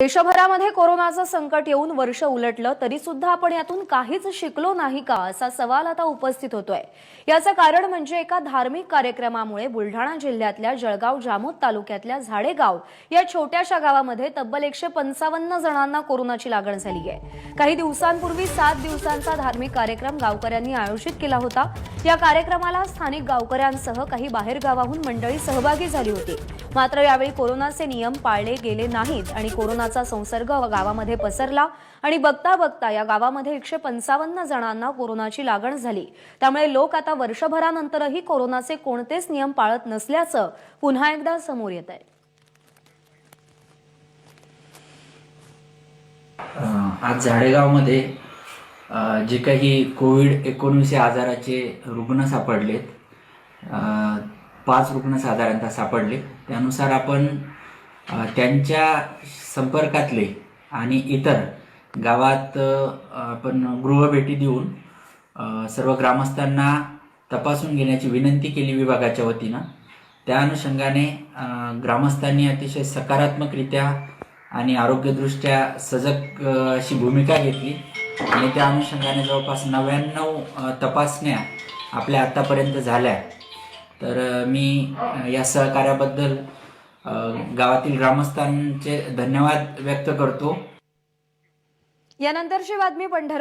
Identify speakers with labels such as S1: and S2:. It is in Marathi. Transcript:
S1: देशभरामध्ये कोरोनाचं संकट येऊन वर्ष उलटलं तरी सुद्धा आपण यातून काहीच शिकलो नाही का असा सवाल आता उपस्थित होतोय. याचं कारण म्हणजे एका धार्मिक कार्यक्रमामुळे बुलढाणा जिल्ह्यातल्या जळगाव जामोद तालुक्यातल्या झाडेगाव या छोट्याशा गावामध्ये तब्बल एकशे पंचावन्न जणांना कोरोनाची लागण झाली आहे. काही दिवसांपूर्वी सात दिवसांचा धार्मिक कार्यक्रम गावकऱ्यांनी आयोजित केला होता. या कार्यक्रमाला स्थानिक गावकऱ्यांसह काही बाहेरगावाहून मंडळी सहभागी झाली होती. मात्र यावेळी कोरोनाचे नियम पाळले गेले नाहीत आणि कोरोनाचा संसर्ग गावामध्ये पसरला आणि बघता बघता या गावामध्ये एकशे पंचावन्न जणांना कोरोनाची लागण झाली. त्यामुळे लोक आता वर्षभरानंतरही कोरोनाचे कोणतेच नियम पाळत नसल्याचं पुन्हा एकदा समोर येत आहे.
S2: आज झाडेगावमध्ये जे काही कोविड एकोणीस या आजाराचे रुग्ण सापडलेत पाच रुग्ण साधारणतः सापडले. त्यानुसार आपण त्यांच्या संपर्कातले आणि इतर गावात आपण गृहभेटी देऊन सर्व ग्रामस्थांना तपासून घेण्याची विनंती केली विभागाच्या वतीनं. त्या अनुषंगाने ग्रामस्थांनी अतिशय सकारात्मकरित्या आणि आरोग्यदृष्ट्या सजग अशी भूमिका घेतली. आणि त्या अनुषंगाने जवळपास नव्याण्णव तपासण्या आपल्या आतापर्यंत झाल्या. तर मी या सहकार्याबद्दल गावातील ग्रामस्थांचे धन्यवाद व्यक्त करतो.
S1: यानंतरची बातमी पंढर